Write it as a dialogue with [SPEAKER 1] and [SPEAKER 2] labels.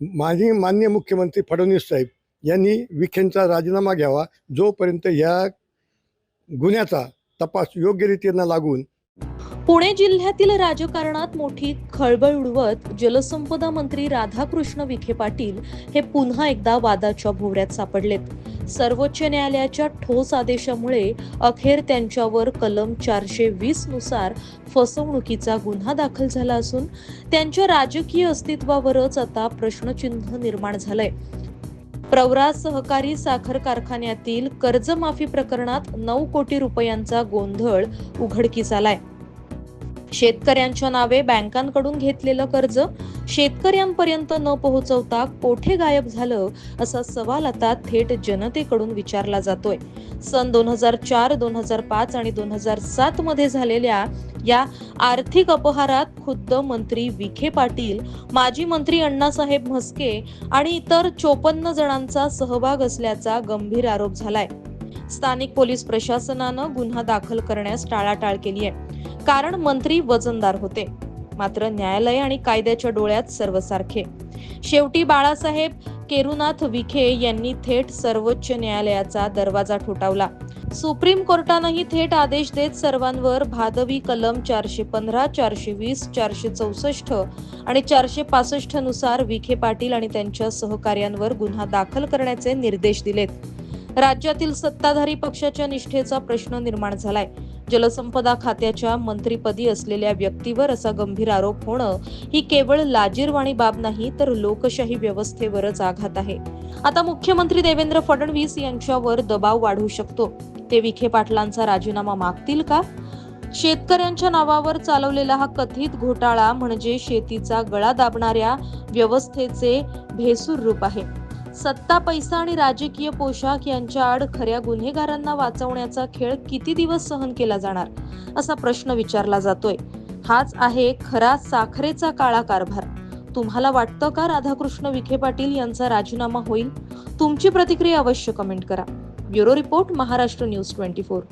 [SPEAKER 1] माजी मान्य मुख्यमंत्री फडणवीस साहेब यांनी विखेंचा राजीनामा घ्यावा जोपर्यंत या गुन्ह्याचा तपास योग्यरीतीनं लागून
[SPEAKER 2] पुणे जिल्ह्यातील राजकारणात मोठी खळबळ उडवत जलसंपदा मंत्री राधाकृष्ण विखे पाटील हे पुन्हा एकदा वादाच्या भोवऱ्यात सापडलेत. सर्वोच्च न्यायालयाच्या ठोस आदेशामुळे अखेर त्यांच्यावर कलम चारशे वीसनुसार फसवणुकीचा गुन्हा दाखल झाला असून त्यांच्या राजकीय अस्तित्वावरच आता प्रश्नचिन्ह निर्माण झालंय. प्रवरा सहकारी साखर कारखान्यातील कर्जमाफी प्रकरणात नऊ कोटी रुपयांचा गोंधळ उघडकीस आलाय. शेतकऱ्यांच्या नावे बँकांकडून घेतलेलं कर्ज शेतकऱ्यांपर्यंत न पोहोचवता कोठे गायब झालं असा सवाल आता थेट जनतेकडून विचारला जातोय. सन दोन हजार चार दोन हजार पाच आणि दोन हजार सात मध्ये झालेल्या या आर्थिक अपहारात खुद्द मंत्री विखे पाटील माजी मंत्री अण्णासाहेब म्हस्के आणि इतर चोपन्न जणांचा सहभाग असल्याचा गंभीर आरोप झालाय. स्थानिक पोलीस प्रशासनानं गुन्हा दाखल करण्यास टाळाटाळ केली आहे कारण मंत्री वजनदार होते. मात्र न्यायालय आणि कायद्याच्या डोळ्यात सर्वसारखे. शेवटी बाळासाहेब केरुनाथ विखे यांनी थेट सर्वोच्च न्यायालयाचा दरवाजा ठोठावला. सुप्रीम कोर्टानंही थेट आदेश देत सर्वांवर भादवी कलम चारशे पंधरा चारशे वीस चारशे चौसष्ट आणि चारशे पासष्टनुसार विखे पाटील आणि त्यांच्या सहकार्यांवर गुन्हा दाखल करण्याचे निर्देश दिलेत. राज्यातील सत्ताधारी पक्षाच्या निष्ठेचा प्रश्न निर्माण झालाय. जलसंपदा खात्याच्या मंत्रीपदी असलेल्या व्यक्तीवर असा गंभीर आरोप होणं ही केवळ लाजीरवाणी बाब नाही तर लोकशाही व्यवस्थेवरच आघात आहे. आता मुख्यमंत्री देवेंद्र फडणवीस यांच्यावर दबाव वाढू शकतो. ते विखे पाटलांचा राजीनामा मागतील का? शेतकऱ्यांच्या नावावर चालवलेला हा कथित घोटाळा म्हणजे शेतीचा गळा दाबणाऱ्या व्यवस्थेचे भेसूर रूप आहे. सत्ता पैसा आणि राजकीय पोशाख यांच्या आड खऱ्या गुन्हेगारांना वाचवण्याचा खेळ किती दिवस सहन केला जाणार असा प्रश्न विचारला जातोय. हाच आहे खरा साखरेचा काळा कारभार. तुम्हाला वाटतं का राधाकृष्ण विखे पाटील यांचा राजीनामा होईल? तुमची प्रतिक्रिया अवश्य कमेंट करा. Bureau report Maharashtra news twenty four.